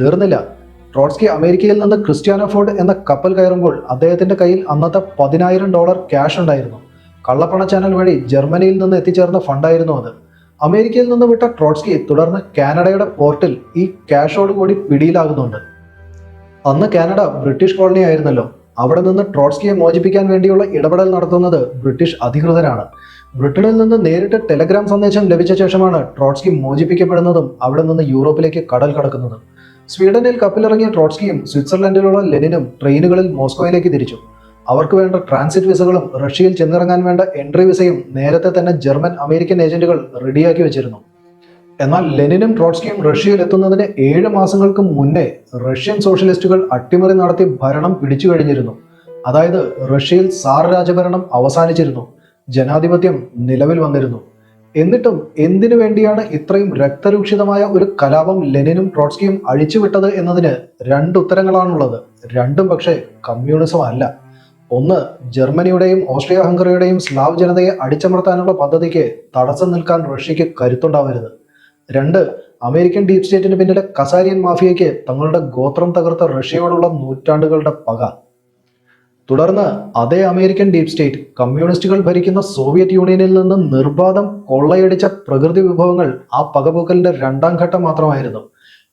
തീർന്നില്ല. ട്രോട്സ്കി അമേരിക്കയിൽ നിന്ന് ക്രിസ്ത്യാനോ ഫോർഡ് എന്ന കപ്പൽ കയറുമ്പോൾ അദ്ദേഹത്തിന്റെ കയ്യിൽ അന്നത്തെ പതിനായിരം ഡോളർ ക്യാഷ് ഉണ്ടായിരുന്നു. കള്ളപ്പണ ചാനൽ വഴി ജർമ്മനിയിൽ നിന്ന് എത്തിച്ചേർന്ന ഫണ്ടായിരുന്നു അത്. അമേരിക്കയിൽ നിന്ന് വിട്ട ട്രോട്സ്കി തുടർന്ന് കാനഡയുടെ പോർട്ടിൽ ഈ ക്യാഷോട് കൂടി പിടിയിലാകുന്നുണ്ട്. അന്ന് കാനഡ ബ്രിട്ടീഷ് കോളനി ആയിരുന്നല്ലോ. അവിടെ നിന്ന് ട്രോട്സ്കിയെ മോചിപ്പിക്കാൻ വേണ്ടിയുള്ള ഇടപെടൽ നടത്തുന്നത് ബ്രിട്ടീഷ് അധികൃതരാണ്. ബ്രിട്ടനിൽ നിന്ന് നേരിട്ട് ടെലഗ്രാം സന്ദേശം ലഭിച്ച ശേഷമാണ് ട്രോട്സ്കി മോചിപ്പിക്കപ്പെടുന്നതും അവിടെ നിന്ന് യൂറോപ്പിലേക്ക് കടൽ കടക്കുന്നതും. സ്വീഡനിൽ കപ്പിലിറങ്ങിയ ട്രോട്സ്കിയും സ്വിറ്റ്സർലൻഡിലുള്ള ലെനിനും ട്രെയിനുകളിൽ മോസ്കോയിലേക്ക് തിരിച്ചു. അവർക്ക് വേണ്ട ട്രാൻസിറ്റ് വിസകളും റഷ്യയിൽ ചെന്നിറങ്ങാൻ വേണ്ട എൻട്രി വിസയും നേരത്തെ തന്നെ ജർമ്മൻ അമേരിക്കൻ ഏജന്റുകൾ റെഡിയാക്കി വെച്ചിരുന്നു. എന്നാൽ ലെനിനും ട്രോട്സ്കിയും റഷ്യയിൽ എത്തുന്നതിന് ഏഴ് മാസങ്ങൾക്ക് മുന്നേ റഷ്യൻ സോഷ്യലിസ്റ്റുകൾ അട്ടിമറി നടത്തി ഭരണം പിടിച്ചു കഴിഞ്ഞിരുന്നു. അതായത് റഷ്യയിൽ സാർ രാജഭരണം അവസാനിച്ചിരുന്നു. ജനാധിപത്യം നിലവിൽ വന്നിരുന്നു. എന്നിട്ടും എന്തിനു വേണ്ടിയാണ് ഇത്രയും രക്തരൂക്ഷിതമായ ഒരു കലാപം ലെനിനും ട്രോട്സ്കിയും അഴിച്ചുവിട്ടത് എന്നതിന് രണ്ട് ഉത്തരങ്ങളാണുള്ളത്. രണ്ടും പക്ഷേ കമ്മ്യൂണിസം അല്ല. ഒന്ന് ജർമ്മനിയുടെയും ഓസ്ട്രിയ ഹംഗറിയുടെയും സ്ലാവ് ജനതയെ അടിച്ചമർത്താനുള്ള പദ്ധതിക്ക് തടസ്സം നിൽക്കാൻ റഷ്യക്ക് കരുത്തുണ്ടാവരുത്. രണ്ട് അമേരിക്കൻ ഡീപ് സ്റ്റേറ്റിന് പിന്നിലെ കസാരിയൻ മാഫിയയ്ക്ക് തങ്ങളുടെ ഗോത്രം തകർത്ത റഷ്യയോടുള്ള നൂറ്റാണ്ടുകളുടെ പക. തുടർന്ന് അതേ അമേരിക്കൻ ഡീപ് സ്റ്റേറ്റ് കമ്മ്യൂണിസ്റ്റുകൾ ഭരിക്കുന്ന സോവിയറ്റ് യൂണിയനിൽ നിന്ന് നിർബാധം കൊള്ളയടിച്ച പ്രകൃതി വിഭവങ്ങൾ ആ പകപോക്കലിന്റെ രണ്ടാം ഘട്ടം മാത്രമായിരുന്നു.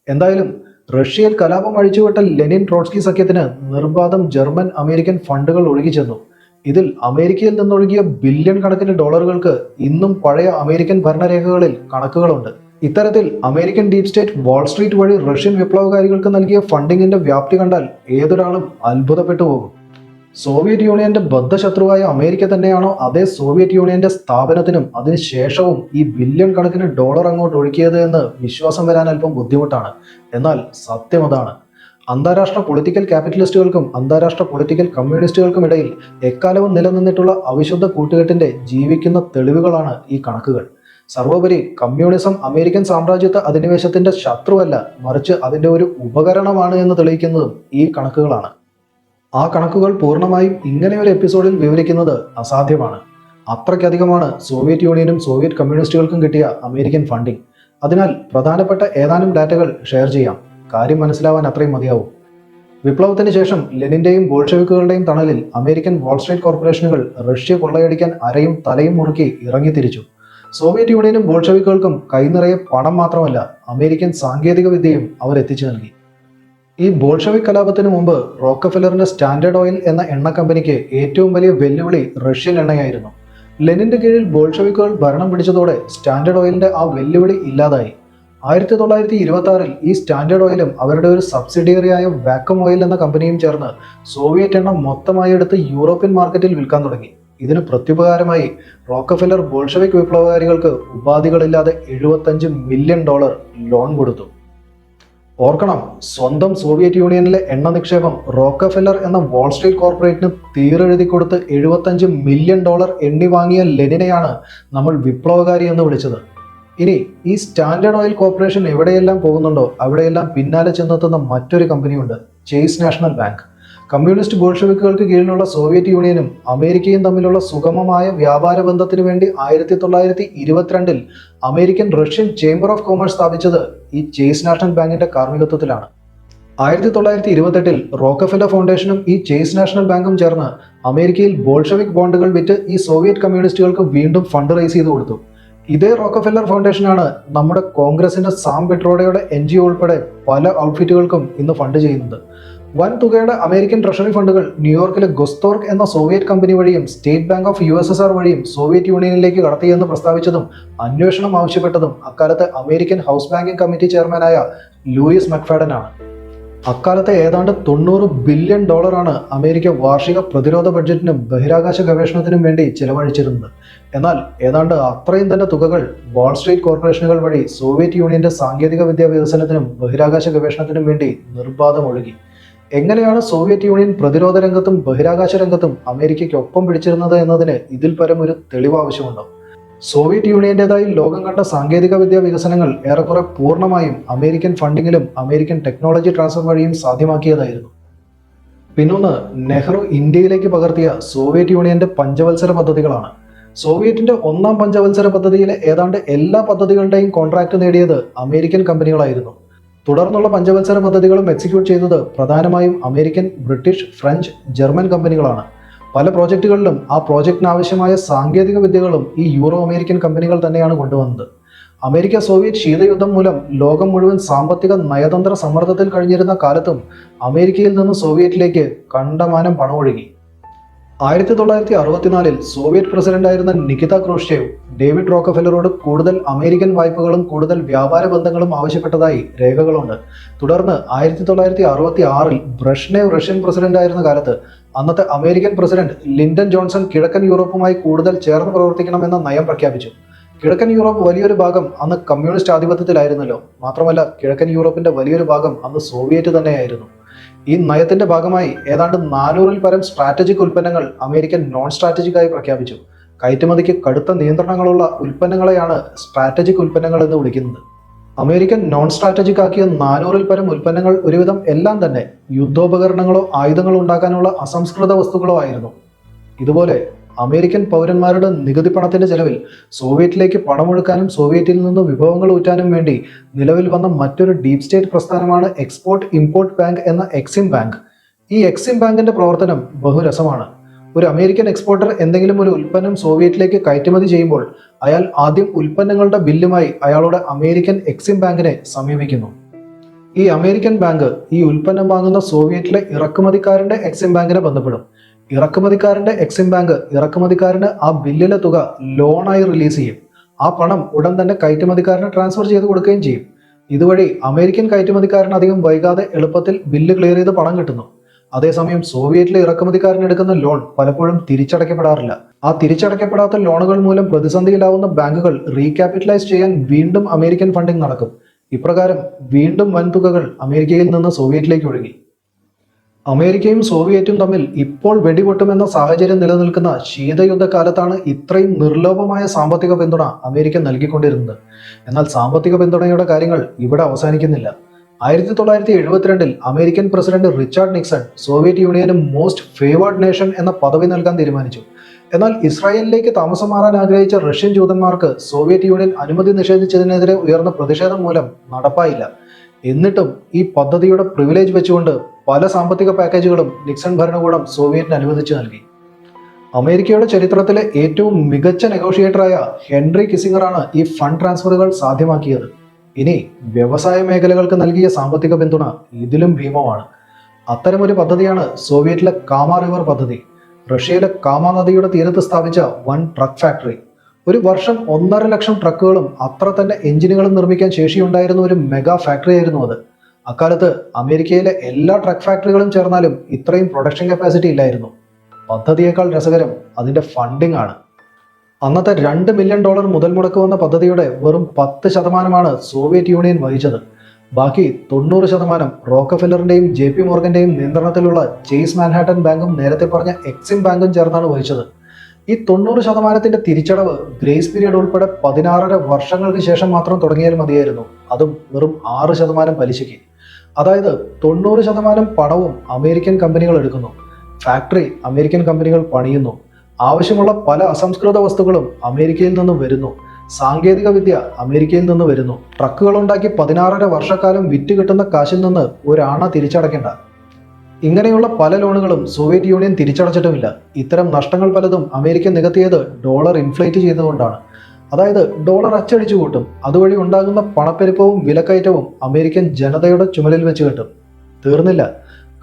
എന്തായാലും റഷ്യയിൽ കലാപം അഴിച്ചുവിട്ട ലെനിൻ ട്രോട്സ്കി സഖ്യത്തിന് നിർബാധം ജർമ്മൻ അമേരിക്കൻ ഫണ്ടുകൾ ഒഴുകി ചെന്നു. ഇതിൽ അമേരിക്കയിൽ നിന്നൊഴുകിയ ബില്യൺ കണക്കിന് ഡോളറുകൾക്ക് ഇന്നും പഴയ അമേരിക്കൻ ഭരണരേഖകളിൽ കണക്കുകളുണ്ട്. ഇത്തരത്തിൽ American deep state wall street വഴി റഷ്യൻ വിപ്ലവകാരികൾക്ക് നൽകിയ ഫണ്ടിങ്ങിന്റെ വ്യാപ്തി കണ്ടാൽ ഏതൊരാളും അത്ഭുതപ്പെട്ടു പോകും. സോവിയറ്റ് യൂണിയന്റെ ബദ്ധശത്രുവായ അമേരിക്ക തന്നെയാണോ അതേ സോവിയറ്റ് യൂണിയന്റെ സ്ഥാപനത്തിനും അതിനുശേഷവും ഈ ബില്യൺ കണക്കിന് ഡോളർ അങ്ങോട്ട് ഒഴുക്കിയത് എന്ന് വിശ്വാസം വരാൻ അല്പം ബുദ്ധിമുട്ടാണ്. എന്നാൽ സത്യം അതാണ്. അന്താരാഷ്ട്ര പൊളിറ്റിക്കൽ ക്യാപിറ്റലിസ്റ്റുകൾക്കും അന്താരാഷ്ട്ര പൊളിറ്റിക്കൽ കമ്മ്യൂണിസ്റ്റുകൾക്കും ഇടയിൽ എക്കാലവും നിലനിന്നിട്ടുള്ള അവിശുദ്ധ കൂട്ടുകെട്ടിന്റെ ജീവിക്കുന്ന തെളിവുകളാണ് ഈ കണക്കുകൾ. സർവോപരി കമ്മ്യൂണിസം അമേരിക്കൻ സാമ്രാജ്യത്വ അധിനിവേശത്തിന്റെ ശത്രുവല്ല മറിച്ച് അതിന്റെ ഒരു ഉപകരണമാണ് എന്ന് തെളിയിക്കുന്നതും ഈ കണക്കുകളാണ്. ആ കണക്കുകൾ പൂർണമായും ഇങ്ങനെ ഒരു എപ്പിസോഡിൽ വിവരിക്കുന്നത് അസാധ്യമാണ്. അത്രയ്ക്കധികമാണ് സോവിയറ്റ് യൂണിയനും സോവിയറ്റ് കമ്മ്യൂണിസ്റ്റുകൾക്കും കിട്ടിയ അമേരിക്കൻ ഫണ്ടിങ്. അതിനാൽ പ്രധാനപ്പെട്ട ഏതാനും ഡാറ്റകൾ ഷെയർ ചെയ്യാം. കാര്യം മനസ്സിലാവാൻ അത്രയും മതിയാവും. വിപ്ലവത്തിന് ശേഷം ലെനിന്റെയും ബോൾഷവിക്കുകളുടെയും തണലിൽ അമേരിക്കൻ വാൾസ്ട്രീറ്റ് കോർപ്പറേഷനുകൾ റഷ്യ കൊള്ളയടിക്കാൻ അരയും തലയും മുറുക്കി ഇറങ്ങിത്തിരിച്ചു സോവിയറ്റ് യൂണിയനും ബോൾഷവിക്കുകൾക്കും കൈനിറയെ പണം മാത്രമല്ല അമേരിക്കൻ സാങ്കേതിക വിദ്യയും അവർ എത്തിച്ചു നൽകി. ഈ ബോൾഷവിക് കലാപത്തിന് മുമ്പ് റോക്കഫെല്ലറിന്റെ സ്റ്റാൻഡേർഡ് ഓയിൽ എന്ന എണ്ണ കമ്പനിക്ക് ഏറ്റവും വലിയ വെല്ലുവിളി റഷ്യൻ എണ്ണയായിരുന്നു. ലെനിന്റെ കീഴിൽ ബോൾഷവിക്കുകൾ ഭരണം പിടിച്ചതോടെ സ്റ്റാൻഡേർഡ് ഓയിലിന്റെ ആ വെല്ലുവിളി ഇല്ലാതായി. ആയിരത്തി തൊള്ളായിരത്തി ഇരുപത്തി ആറിൽ ഈ സ്റ്റാൻഡേർഡ് ഓയിലും അവരുടെ ഒരു സബ്സിഡിയറിയായ വാക്കം ഓയിൽ എന്ന കമ്പനിയും ചേർന്ന് സോവിയറ്റ് എണ്ണ മൊത്തമായി എടുത്ത് യൂറോപ്യൻ മാർക്കറ്റിൽ വിൽക്കാൻ തുടങ്ങി. ഇതിന് പ്രത്യുപകാരമായി റോക്കഫെല്ലർ ബോൾഷവിക് വിപ്ലവകാരികൾക്ക് ഉപാധികളില്ലാതെ എഴുപത്തഞ്ച് മില്യൺ ഡോളർ ലോൺ കൊടുത്തു. ഓർക്കണം സ്വന്തം സോവിയറ്റ് യൂണിയനിലെ എണ്ണ നിക്ഷേപം റോക്കഫെല്ലർ എന്ന വാൾസ്ട്രീറ്റ് കോർപ്പറേറ്റിന് തീരെഴുതി കൊടുത്ത് എഴുപത്തഞ്ച് മില്യൺ ഡോളർ എണ്ണി വാങ്ങിയ ലെനിനെയാണ് നമ്മൾ വിപ്ലവകാരി എന്ന് വിളിച്ചത്. ഇനി ഈ സ്റ്റാൻഡേർഡ് ഓയിൽ കോർപ്പറേഷൻ എവിടെയെല്ലാം പോകുന്നുണ്ടോ അവിടെയെല്ലാം പിന്നാലെ ചെന്നെത്തുന്ന മറ്റൊരു കമ്പനിയുണ്ട് ചേസ് നാഷണൽ ബാങ്ക്. കമ്മ്യൂണിസ്റ്റ് ബോൾഷവിക്കുകൾക്ക് കീഴിലുള്ള സോവിയറ്റ് യൂണിയനും അമേരിക്കയും തമ്മിലുള്ള സുഗമമായ വ്യാപാര ബന്ധത്തിനു വേണ്ടി ആയിരത്തി തൊള്ളായിരത്തി ഇരുപത്തിരണ്ടിൽ American Russian chamber of commerce സ്ഥാപിച്ചത് ഈ ചേസ് നാഷണൽ ബാങ്കിന്റെ കാർമ്മികത്വത്തിലാണ്. ആയിരത്തി തൊള്ളായിരത്തി ഇരുപത്തെട്ടിൽ റോക്കഫെല്ല ഫൗണ്ടേഷനും ഈ ചേസ് നാഷണൽ ബാങ്കും ചേർന്ന് അമേരിക്കയിൽ ബോൾഷവിക് ബോണ്ടുകൾ വിറ്റ് ഈ സോവിയറ്റ് കമ്മ്യൂണിസ്റ്റുകൾക്ക് വീണ്ടും ഫണ്ട് റൈസ് ചെയ്തു കൊടുത്തു. ഇതേ റോക്കഫെല്ലർ ഫൗണ്ടേഷനാണ് നമ്മുടെ കോൺഗ്രസിന്റെ സാം പെട്രോഡയുടെ എൻ ജി ഒ ഉൾപ്പെടെ പല ഔട്ട്ഫിറ്റുകൾക്കും ഇന്ന് ഫണ്ട് ചെയ്യുന്നത്. വൻ തുകയുടെ അമേരിക്കൻ ട്രഷറി ഫണ്ടുകൾ ന്യൂയോർക്കിലെ ഗൊസ്തോർക്ക് എന്ന സോവിയറ്റ് കമ്പനി വഴിയും State Bank of U S S R വഴിയും സോവിയറ്റ് യൂണിയനിലേക്ക് കടത്തിയെന്ന് പ്രസ്താവിച്ചതും അന്വേഷണം ആവശ്യപ്പെട്ടതും അക്കാലത്തെ അമേരിക്കൻ ഹൗസ് ബാങ്കിംഗ് കമ്മിറ്റി ചെയർമാനായ ലൂയിസ് മക്ഫാഡൻ ആണ് അക്കാലത്തെ ഏതാണ്ട് തൊണ്ണൂറ് ബില്യൺ ഡോളറാണ് അമേരിക്ക വാർഷിക പ്രതിരോധ ബഡ്ജറ്റിനും ബഹിരാകാശ ഗവേഷണത്തിനും വേണ്ടി ചെലവഴിച്ചിരുന്നത്. എന്നാൽ ഏതാണ്ട് അത്രയും തന്നെ തുകകൾ വാൾസ്ട്രീറ്റ് കോർപ്പറേഷനുകൾ വഴി സോവിയറ്റ് യൂണിയന്റെ സാങ്കേതിക വിദ്യാ വികസനത്തിനും ബഹിരാകാശ ഗവേഷണത്തിനും വേണ്ടി നിർബാധം ഒഴുകി എങ്ങനെയാണ് സോവിയറ്റ് യൂണിയൻ പ്രതിരോധ രംഗത്തും ബഹിരാകാശ രംഗത്തും അമേരിക്കയ്ക്ക് ഒപ്പം പിടിച്ചിരുന്നത് എന്നതിന് ഇതിൽ പരം ഒരു തെളിവ് സോവിയറ്റ് യൂണിയന്റേതായി ലോകം കണ്ട സാങ്കേതിക വിദ്യാ വികസനങ്ങൾ ഏറെക്കുറെ പൂർണമായും അമേരിക്കൻ ഫണ്ടിങ്ങിലും അമേരിക്കൻ ടെക്നോളജി ട്രാൻസ്ഫർ വഴിയും സാധ്യമാക്കിയതായിരുന്നു. പിന്നൊന്ന് നെഹ്റു ഇന്ത്യയിലേക്ക് പകർത്തിയ സോവിയറ്റ് യൂണിയന്റെ പഞ്ചവത്സര പദ്ധതികളാണ്. സോവിയറ്റിന്റെ ഒന്നാം പഞ്ചവത്സര പദ്ധതിയിലെ ഏതാണ്ട് എല്ലാ പദ്ധതികളുടെയും കോൺട്രാക്ട് നേടിയത് അമേരിക്കൻ കമ്പനികളായിരുന്നു. തുടർന്നുള്ള പഞ്ചവത്സര പദ്ധതികളും എക്സിക്യൂട്ട് ചെയ്തത് പ്രധാനമായും അമേരിക്കൻ ബ്രിട്ടീഷ് ഫ്രഞ്ച് ജർമ്മൻ കമ്പനികളാണ്. പല പ്രോജക്റ്റുകളിലും ആ പ്രോജക്റ്റിന് ആവശ്യമായ സാങ്കേതിക വിദ്യകളും ഈ യൂറോ അമേരിക്കൻ കമ്പനികൾ തന്നെയാണ് കൊണ്ടുവന്നത്. അമേരിക്ക സോവിയറ്റ് ശീതയുദ്ധം മൂലം ലോകം മുഴുവൻ സാമ്പത്തിക നയതന്ത്ര സമ്മർദ്ദത്തിൽ കഴിഞ്ഞിരുന്ന കാലത്തും അമേരിക്കയിൽ നിന്ന് സോവിയറ്റിലേക്ക് കണ്ടമാനം പണമൊഴുകി. ആയിരത്തി തൊള്ളായിരത്തി അറുപത്തിനാലിൽ സോവിയറ്റ് പ്രസിഡന്റായിരുന്ന നികിത ക്രൂഷ്ചേവ് ഡേവിഡ് റോക്കഫെല്ലറോട് കൂടുതൽ അമേരിക്കൻ വായ്പകളും കൂടുതൽ വ്യാപാര ബന്ധങ്ങളും ആവശ്യപ്പെട്ടതായി രേഖകളുണ്ട്. തുടർന്ന് ആയിരത്തി തൊള്ളായിരത്തി അറുപത്തി ആറിൽ ബ്രഷ്നേവ് റഷ്യൻ പ്രസിഡന്റായിരുന്ന കാലത്ത് അന്നത്തെ അമേരിക്കൻ പ്രസിഡന്റ് ലിൻഡൻ ജോൺസൺ കിഴക്കൻ യൂറോപ്പുമായി കൂടുതൽ ചേർന്ന് പ്രവർത്തിക്കണമെന്ന നയം പ്രഖ്യാപിച്ചു. കിഴക്കൻ യൂറോപ്പ് വലിയൊരു ഭാഗം അന്ന് കമ്മ്യൂണിസ്റ്റ് ആധിപത്യത്തിലായിരുന്നല്ലോ. മാത്രമല്ല കിഴക്കൻ യൂറോപ്പിന്റെ വലിയൊരു ഭാഗം അന്ന് സോവിയറ്റ് തന്നെയായിരുന്നു. ഈ നയത്തിന്റെ ഭാഗമായി ഏതാണ്ട് നാനൂറിൽ പരം സ്ട്രാറ്റജിക് ഉൽപ്പന്നങ്ങൾ അമേരിക്കൻ നോൺ സ്ട്രാറ്റജിക് ആയി പ്രഖ്യാപിച്ചു. കയറ്റുമതിക്ക് കടുത്ത നിയന്ത്രണങ്ങളുള്ള ഉൽപ്പന്നങ്ങളെയാണ് സ്ട്രാറ്റജിക് ഉൽപ്പന്നങ്ങൾ എന്ന് വിളിക്കുന്നത്. അമേരിക്കൻ നോൺ സ്ട്രാറ്റജിക് ആക്കിയ നാനൂറിൽ പരം ഉൽപ്പന്നങ്ങൾ ഒരുവിധം എല്ലാം തന്നെ യുദ്ധോപകരണങ്ങളോ ആയുധങ്ങളോ ഉണ്ടാക്കാനുള്ള അസംസ്കൃത വസ്തുക്കളോ ആയിരുന്നു. ഇതുപോലെ അമേരിക്കൻ പൗരന്മാരുടെ നികുതി പണത്തിന്റെ ചെലവിൽ സോവിയറ്റിലേക്ക് പണമൊഴുക്കാനും സോവിയറ്റിൽ നിന്ന് വിഭവങ്ങൾ ഊറ്റാനും വേണ്ടി നിലവിൽ വന്ന മറ്റൊരു ഡീപ് സ്റ്റേറ്റ് പ്രസ്ഥാനമാണ് എക്സ്പോർട്ട് ഇമ്പോർട്ട് ബാങ്ക് എന്ന എക്സിം ബാങ്ക്. ഈ എക്സിം ബാങ്കിന്റെ പ്രവർത്തനം ബഹുരസമാണ്. ഒരു അമേരിക്കൻ എക്സ്പോർട്ടർ എന്തെങ്കിലും ഒരു ഉൽപ്പന്നം സോവിയറ്റിലേക്ക് കയറ്റുമതി ചെയ്യുമ്പോൾ അയാൾ ആദ്യം ഉൽപ്പന്നങ്ങളുടെ ബില്ലുമായി അയാളുടെ അമേരിക്കൻ എക്സിം ബാങ്കിനെ സമീപിക്കുന്നു. ഈ അമേരിക്കൻ ബാങ്ക് ഈ ഉൽപ്പന്നം വാങ്ങുന്ന സോവിയറ്റിലെ ഇറക്കുമതിക്കാരന്റെ എക്സിം ബാങ്കിനെ ബന്ധപ്പെടും. ഇറക്കുമതിക്കാരന്റെ എക്സിം ബാങ്ക് ഇറക്കുമതിക്കാരന് ആ ബില്ലിലെ തുക ലോണായി റിലീസ് ചെയ്യും. ആ പണം ഉടൻ തന്നെ കയറ്റുമതിക്കാരന് ട്രാൻസ്ഫർ ചെയ്ത് കൊടുക്കുകയും ചെയ്യും. ഇതുവഴി അമേരിക്കൻ കയറ്റുമതിക്കാരൻ അധികം വൈകാതെ എളുപ്പത്തിൽ ബില്ല് ക്ലിയർ ചെയ്ത് പണം കിട്ടുന്നു. അതേസമയം സോവിയറ്റിലെ ഇറക്കുമതിക്കാരൻ എടുക്കുന്ന ലോൺ പലപ്പോഴും തിരിച്ചടയ്ക്കപ്പെടാറില്ല. ആ തിരിച്ചടയ്ക്കപ്പെടാത്ത ലോണുകൾ മൂലം പ്രതിസന്ധിയിലാവുന്ന ബാങ്കുകൾ റീക്യാപിറ്റലൈസ് ചെയ്യാൻ വീണ്ടും അമേരിക്കൻ ഫണ്ടിംഗ് നടക്കും. ഇപ്രകാരം വീണ്ടും വൻതുകകൾ അമേരിക്കയിൽ നിന്ന് സോവിയറ്റിലേക്ക് ഒഴുകി. അമേരിക്കയും സോവിയറ്റും തമ്മിൽ ഇപ്പോൾ വെടിപൊട്ടുമെന്ന സാഹചര്യം നിലനിൽക്കുന്ന ശീതയുദ്ധകാലത്താണ് ഇത്രയും നിർലോഭമായ സാമ്പത്തിക പിന്തുണ അമേരിക്ക നൽകിക്കൊണ്ടിരുന്നത്. എന്നാൽ സാമ്പത്തിക പിന്തുണയുടെ കാര്യങ്ങൾ ഇവിടെ അവസാനിക്കുന്നില്ല. ആയിരത്തി തൊള്ളായിരത്തി എഴുപത്തിരണ്ടിൽ American president Richard Nixon Soviet യൂണിയന് മോസ്റ്റ് ഫേവേർഡ് നേഷൻ എന്ന പദവി നൽകാൻ തീരുമാനിച്ചു. എന്നാൽ ഇസ്രായേലിലേക്ക് താമസം മാറാൻ ആഗ്രഹിച്ച റഷ്യൻ ജൂതന്മാർക്ക് സോവിയറ്റ് യൂണിയൻ അനുമതി നിഷേധിച്ചതിനെതിരെ ഉയർന്ന പ്രതിഷേധം മൂലം നടപ്പായില്ല. എന്നിട്ടും ഈ പദ്ധതിയുടെ പ്രിവിലേജ് വെച്ചുകൊണ്ട് പല സാമ്പത്തിക പാക്കേജുകളും നിക്സൺ ഭരണകൂടം സോവിയറ്റിന് അനുവദിച്ചു നൽകി. അമേരിക്കയുടെ ചരിത്രത്തിലെ ഏറ്റവും മികച്ച നെഗോഷിയേറ്ററായ ഹെൻറി കിസിംഗറാണ് ഈ ഫണ്ട് ട്രാൻസ്ഫറുകൾ സാധ്യമാക്കിയത്. ഇനി വ്യവസായ മേഖലകൾക്ക് നൽകിയ സാമ്പത്തിക പിന്തുണ ഇതിലും ഭീമമാണ്. അത്തരമൊരു പദ്ധതിയാണ് സോവിയറ്റിലെ കാമ റിവർ പദ്ധതി. റഷ്യയിലെ കാമ നദിയുടെ തീരത്ത് സ്ഥാപിച്ച വൺ ട്രക്ക് ഫാക്ടറി. ഒരു വർഷം ഒന്നര ലക്ഷം ട്രക്കുകളും അത്ര തന്നെ എഞ്ചിനുകളും നിർമ്മിക്കാൻ ശേഷിയുണ്ടായിരുന്ന ഒരു മെഗാ ഫാക്ടറി ആയിരുന്നു അത്. അക്കാലത്ത് അമേരിക്കയിലെ എല്ലാ ട്രക്ക് ഫാക്ടറികളും ചേർന്നാലും ഇത്രയും പ്രൊഡക്ഷൻ കപ്പാസിറ്റി ഇല്ലായിരുന്നു. പദ്ധതിയേക്കാൾ രസകരം അതിന്റെ ഫണ്ടിംഗ് ആണ്. അന്നത്തെ രണ്ട് മില്യൺ ഡോളർ മുതൽ മുടക്ക് വന്ന പദ്ധതിയുടെ വെറും പത്ത് ശതമാനമാണ് സോവിയറ്റ് യൂണിയൻ വഹിച്ചത്. ബാക്കി തൊണ്ണൂറ് ശതമാനം റോക്കഫെല്ലറിന്റെയും ജെ പി മോർഗന്റെയും നിയന്ത്രണത്തിലുള്ള ചേസ് മാൻഹാട്ടൻ ബാങ്കും നേരത്തെ പറഞ്ഞ എക്സിം ബാങ്കും ചേർന്നാണ് വഹിച്ചത്. ഈ തൊണ്ണൂറ് ശതമാനത്തിന്റെ തിരിച്ചടവ് ഗ്രേസ് പീരീഡ് ഉൾപ്പെടെ പതിനാറര വർഷങ്ങൾക്ക് ശേഷം മാത്രം തുടങ്ങിയാൽ മതിയായിരുന്നു. അതും വെറും ആറ് ശതമാനം പലിശയ്ക്ക്. അതായത് തൊണ്ണൂറ് ശതമാനം പണവും അമേരിക്കൻ കമ്പനികൾ എടുക്കുന്നു. ഫാക്ടറി അമേരിക്കൻ കമ്പനികൾ പണിയുന്നു. ആവശ്യമുള്ള പല അസംസ്കൃത വസ്തുക്കളും അമേരിക്കയിൽ നിന്നും വരുന്നു. സാങ്കേതിക വിദ്യ അമേരിക്കയിൽ നിന്ന് വരുന്നു. ട്രക്കുകൾ ഉണ്ടാക്കി പതിനാറര വർഷക്കാലം വിറ്റ് കിട്ടുന്ന കാശിൽ നിന്ന് ഒരാണ തിരിച്ചടയ്ക്കേണ്ട. ഇങ്ങനെയുള്ള പല ലോണുകളും സോവിയറ്റ് യൂണിയൻ തിരിച്ചടച്ചിട്ടുമില്ല. ഇത്തരം നഷ്ടങ്ങൾ പലതും അമേരിക്ക നികത്തിയത് ഡോളർ ഇൻഫ്ലേറ്റ് ചെയ്തുകൊണ്ടാണ് അതായത് ഡോളർ അച്ചടിച്ചു കൂട്ടും. അതുവഴി ഉണ്ടാകുന്ന പണപ്പെരുപ്പവും വിലക്കയറ്റവും അമേരിക്കൻ ജനതയുടെ ചുമലിൽ വെച്ച് കിട്ടും. തീർന്നില്ല.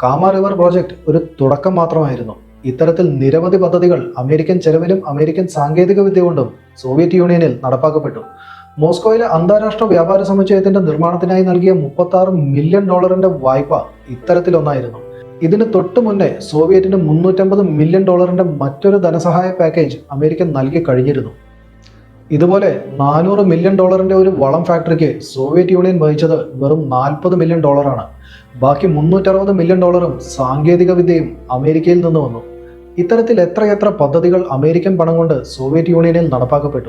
കാമ റിവർ പ്രോജക്റ്റ് ഒരു തുടക്കം മാത്രമായിരുന്നു. ഇത്തരത്തിൽ നിരവധി പദ്ധതികൾ അമേരിക്കൻ ചെലവിലും അമേരിക്കൻ സാങ്കേതിക വിദ്യ കൊണ്ടും സോവിയറ്റ് യൂണിയനിൽ നടപ്പാക്കപ്പെട്ടു. മോസ്കോയിലെ അന്താരാഷ്ട്ര വ്യാപാര സമുച്ചയത്തിന്റെ നിർമ്മാണത്തിനായി നൽകിയ മുപ്പത്തി മില്യൺ ഡോളറിന്റെ വായ്പ ഇത്തരത്തിലൊന്നായിരുന്നു. ഇതിന് തൊട്ടു മുന്നേ സോവിയറ്റിന് മുന്നൂറ്റമ്പത് മില്യൺ ഡോളറിന്റെ മറ്റൊരു ധനസഹായ പാക്കേജ് അമേരിക്ക നൽകി കഴിഞ്ഞിരുന്നു. ഇതുപോലെ നാനൂറ് മില്യൺ ഡോളറിന്റെ ഒരു വളം ഫാക്ടറിക്ക് സോവിയറ്റ് യൂണിയൻ വഹിച്ചത് വെറും നാൽപ്പത് മില്യൺ ഡോളറാണ് ബാക്കി മുന്നൂറ്ററുപത് മില്യൺ ഡോളറും സാങ്കേതിക വിദ്യയും അമേരിക്കയിൽ നിന്ന് വന്നു. ഇത്തരത്തിൽ എത്രയെത്ര പദ്ധതികൾ അമേരിക്കൻ പണം കൊണ്ട് സോവിയറ്റ് യൂണിയനിൽ നടപ്പാക്കപ്പെട്ടു?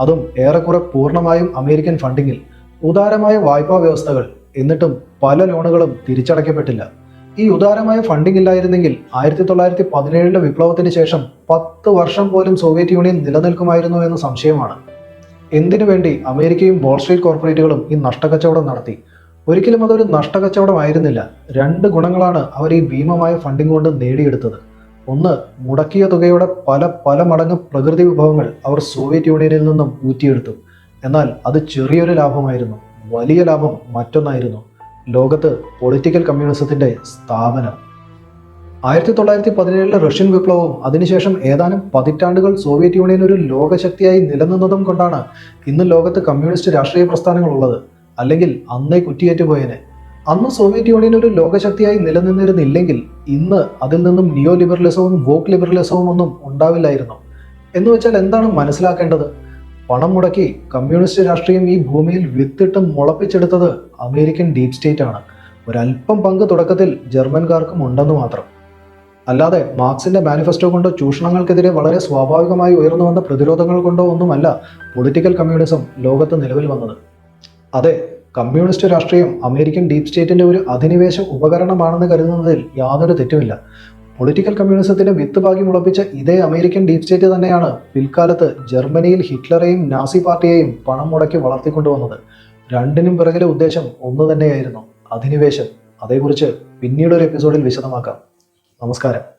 അതും ഏറെക്കുറെ പൂർണമായും അമേരിക്കൻ ഫണ്ടിങ്ങിൽ ഉദാരമായ വായ്പാ വ്യവസ്ഥകൾ. എന്നിട്ടും പല ലോണുകളും തിരിച്ചടയ്ക്കപ്പെട്ടില്ല. ഈ ഉദാരമായ ഫണ്ടിംഗ് ഇല്ലായിരുന്നെങ്കിൽ ആയിരത്തി തൊള്ളായിരത്തി പതിനേഴിലെ വിപ്ലവത്തിന് ശേഷം പത്ത് വർഷം പോലും സോവിയറ്റ് യൂണിയൻ നിലനിൽക്കുമായിരുന്നു എന്ന സംശയമാണ്. എന്തിനു വേണ്ടി അമേരിക്കയും വാൾസ്ട്രീറ്റ് കോർപ്പറേറ്റുകളും ഈ നഷ്ടക്കച്ചവടം നടത്തി? ഒരിക്കലും അതൊരു നഷ്ടക്കച്ചവടമായിരുന്നില്ല. രണ്ട് ഗുണങ്ങളാണ് അവർ ഈ ഭീമമായ ഫണ്ടിംഗ് കൊണ്ട് നേടിയെടുത്തത്. ഒന്ന് മുടക്കിയ തുകയുടെ പല പല മടങ്ങ് പ്രകൃതി വിഭവങ്ങൾ അവർ സോവിയറ്റ് യൂണിയനിൽ നിന്നും ഊറ്റിയെടുത്തു. എന്നാൽ അത് ചെറിയൊരു ലാഭമായിരുന്നു. വലിയ ലാഭം മറ്റൊന്നായിരുന്നു. ലോകത്ത് പൊളിറ്റിക്കൽ കമ്മ്യൂണിസത്തിന്റെ സ്ഥാപനം. ആയിരത്തി തൊള്ളായിരത്തി പതിനേഴിലെ റഷ്യൻ വിപ്ലവവും അതിനുശേഷം ഏതാനും പതിറ്റാണ്ടുകൾ സോവിയറ്റ് യൂണിയൻ ഒരു ലോകശക്തിയായി നിലനിന്നതും കൊണ്ടാണ് ഇന്ന് ലോകത്ത് കമ്മ്യൂണിസ്റ്റ് രാഷ്ട്രീയ പ്രസ്ഥാനങ്ങൾ ഉള്ളത് അല്ലെങ്കിൽ അന്നേ കുറ്റിയേറ്റുപോയനെ. അന്ന് സോവിയറ്റ് യൂണിയൻ ഒരു ലോകശക്തിയായി നിലനിന്നിരുന്നില്ലെങ്കിൽ ഇന്ന് അതിൽ നിന്നും നിയോ ലിബറലിസവും വോക്ക് ലിബറലിസവും ഒന്നും ഉണ്ടാവില്ലായിരുന്നു. എന്ന് വെച്ചാൽ എന്താണ് മനസ്സിലാക്കേണ്ടത്? പണം മുടക്കി കമ്മ്യൂണിസ്റ്റ് രാഷ്ട്രീയം ഈ ഭൂമിയിൽ വിത്തിട്ട് മുളപ്പിച്ചെടുത്തത് അമേരിക്കൻ ഡീപ് സ്റ്റേറ്റ് ആണ്. ഒരല്പം പങ്ക് തുടക്കത്തിൽ ജർമ്മൻകാർക്കും ഉണ്ടെന്ന് മാത്രം. അല്ലാതെ മാർക്സിന്റെ മാനിഫെസ്റ്റോ കൊണ്ടോ ചൂഷണങ്ങൾക്കെതിരെ വളരെ സ്വാഭാവികമായി ഉയർന്നു വന്ന പ്രതിരോധങ്ങൾ കൊണ്ടോ ഒന്നുമല്ല പൊളിറ്റിക്കൽ കമ്മ്യൂണിസം ലോകത്ത് നിലവിൽ വന്നത്. അതെ കമ്മ്യൂണിസ്റ്റ് രാഷ്ട്രീയം അമേരിക്കൻ ഡീപ് സ്റ്റേറ്റിന്റെ ഒരു അധിനിവേശ ഉപകരണമാണെന്ന് കരുതുന്നതിൽ യാതൊരു തെറ്റുമില്ല. പൊളിറ്റിക്കൽ കമ്മ്യൂണിസത്തിന്റെ വിത്ത് പാകി മുളപ്പിച്ച ഇതേ അമേരിക്കൻ ഡീപ് സ്റ്റേറ്റ് തന്നെയാണ് പിൽക്കാലത്ത് ജർമ്മനിയിൽ ഹിറ്റ്ലറെയും നാസി പാർട്ടിയെയും പണം മുടക്കി വളർത്തിക്കൊണ്ടുവന്നത്. രണ്ടിനും പിറകിലെ ഉദ്ദേശം ഒന്ന് തന്നെയായിരുന്നു. അധിനിവേശം. അതേക്കുറിച്ച് പിന്നീടൊരു എപ്പിസോഡിൽ വിശദമാക്കാം. നമസ്കാരം.